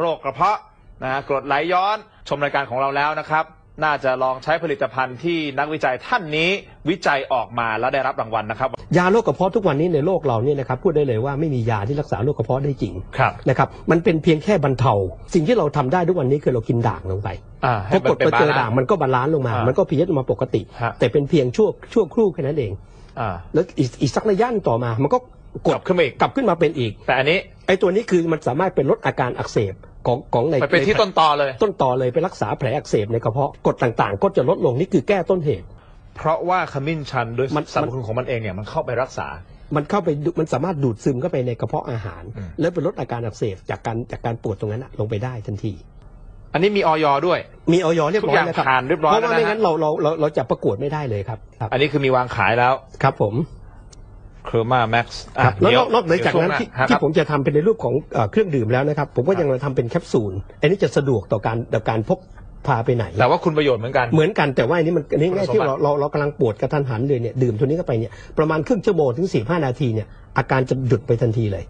โรคกระเพาะนะฮะกรดไหลย้อนชมรายการของเราแล้วนะครับ น่าจะลองใช้ผลิตภัณฑ์ที่นักวิจัยท่านนี้วิจัยออกมาแล้วได้รับรางวัลนะครับ ยาโรคกระเพาะทุกวันนี้ในโลกเราเนี่ยนะครับพูดได้เลยว่าไม่มียาที่รักษาโรคกระเพาะได้จริงครับ นะครับมันเป็นเพียงแค่บรรเทา สิ่งที่เราทำได้ทุกวันนี้คือเรากินด่างลงไปอ่าพอกดไปเจอด่างมันก็บาลานซ์ลงมา อ่ามัมันก็พีเอชมาปกติ ฮะ แต่เป็นเพียงชั่วชั่วครู่แค่นั้นเอง อ่าแล้วอีกอีกสักระยะหนึ่งต่อมา มันก็กกดลับขึ้นมาอีกกลับขึ้นมาเป็นอีก แต่อันนี้ ไอ้ตัวนี้คือมันสามารถเป็นลดอาการอักเสบของของในไปเป็นที่ต้นตอเลย ต้นต่อเลยไปรักษาแผลอักเสบในกระเพาะกรดต่างๆ ก็จะลดลงนี่คือแก้ต้นเหตุ เพราะว่าขมิ้นชันโดยมัน สรรพคุณของมันเองเนี่ยมันเข้าไปรักษา มันเข้าไปดูมันสามารถดูดซึมเข้าไปในกระเพาะอาหาร อืม แล้วไปลดอาการอักเสบจากการจากการปวดตรงนั้นนะลงไปได้ทันที อันนี้มีออยด้วย มีออยเรียบร้อยทุกอย่างแล้วครับผ่านเรียบร้อยเพราะว่าแล้วนะไม่งั้นเราเราเราเราจะประกวดไม่ได้เลยครับครับ อันนี้คือมีวางขายแล้ว ครับผม เคอร์มาแม็กซ์ครับแล้วนอกนอกเหนือจากนั้นที่ที่ผมมจะทำเป็นในรูปของเอ่อเครื่องดื่มแล้วนะครับ ผมก็ยังทำเป็นแคปซูล อันนี้จะสะดวกต่อการต่อการพกพาไปไหน แต่ว่าคุณประโยชน์เหมือนกัน เหมือนกันแต่ว่าอันนี้มันอันนี้คุณง่ายสมที่บัติเราเราเรากำลังปวดกระทันหันเลยเนี่ยดื่มตัวนี้เข้าไปเนี่ยประมาณครึ่งชั่วโมงถึงสี่ห้านาทีเนี่ยอาการจะหยุดไปทันทีเลย